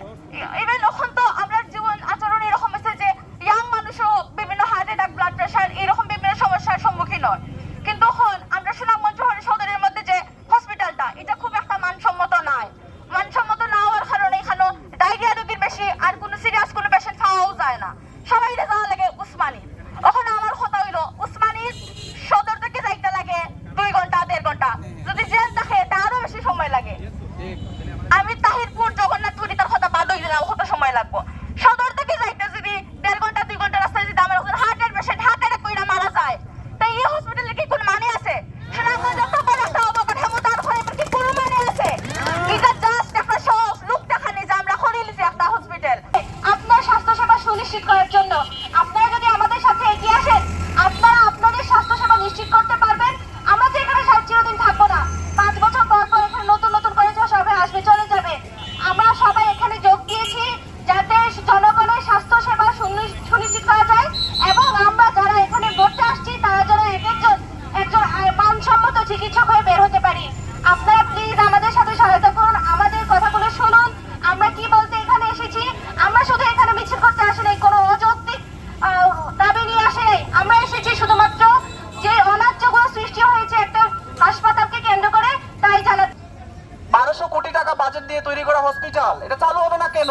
even even বারোশো কোটি টাকা বাজেট দিয়ে তৈরি করা হসপিটাল এটা চালু হবে না কেন?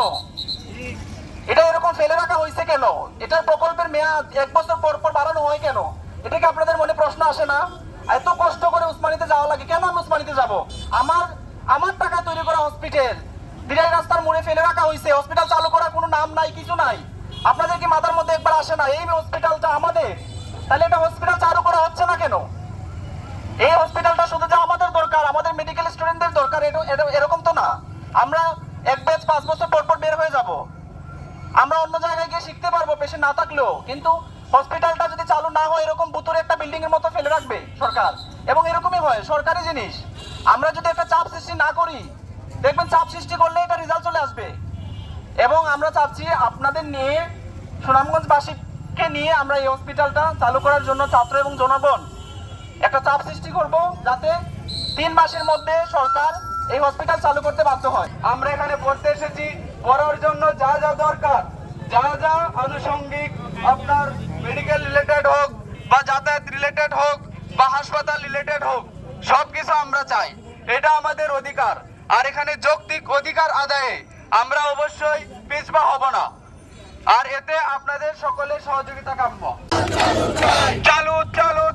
এটা এরকম ফেলে রাখা হয়েছে কেন? এটার প্রকল্পের মেয়াদ এক বছর পর পর বাড়ানো হয় কেন? এটা কি আপনাদের মনে প্রশ্ন আসে না? এত কষ্ট করে উসমানিতে যাওয়া লাগে। কেন আমি উসমানিতে যাব? আমার আমার টাকা তৈরি করা হসপিটাল দিরাই রাস্তার মোড়ে ফেলে রাখা হয়েছে। হসপিটাল চালু করার কোনো নাম নাই, কিছু নাই। আপনাদের কি মাথার মধ্যে একবার আসে না, এই হসপিটালটা আমাদের? তাহলে এটা হসপিটাল চালু করা হচ্ছে না কেন? এই হসপিটালটা মেডিকেল স্টুডেন্টদের দরকার, এরকম তো না। আমরা এক ব্যাচ পাঁচ বছর পর পর বের হয়ে যাব। আমরা অন্য জায়গায় গিয়ে শিখতে পারব পেশেন্ট না থাকলেও। কিন্তু হসপিটালটা যদি চালু না হয়, এরকম বুতুরে একটা বিল্ডিং এর মতো ফেলে রাখবে সরকার। এবং এরকমই হয়, সরকারি জিনিস। আমরা যদি একটা চাপ সৃষ্টি না করি, দেখবেন চাপ সৃষ্টি করলে এটা রেজাল্ট চলে আসবে। এবং আমরা চাচ্ছি আপনাদের নিয়ে, সুনামগঞ্জবাসীকে নিয়ে আমরা এই হসপিটালটা চালু করার জন্য ছাত্র এবং জনগণ একটা চাপ সৃষ্টি করব যাতে তিন মাসের মধ্যে সরকার এই হসপিটাল চালু করতে বাধ্য হয়। আমরা এখানে পড়তে এসেছি, পড়ার জন্য যা যা দরকার, যা যা আনুষঙ্গিক আপনার মেডিকেল রিলেটেড হোক বা যাতায়াত রিলেটেড হোক বা হাসপাতাল রিলেটেড হোক সব কিছু আমরা চাই। এটা আমাদের অধিকার। আর এখানে যৌক্তিক অধিকার আদায়ে আমরা অবশ্যই পিছপা হব না। আর এতে আপনাদের সকলের সহযোগিতা কাম্য। চালু চালু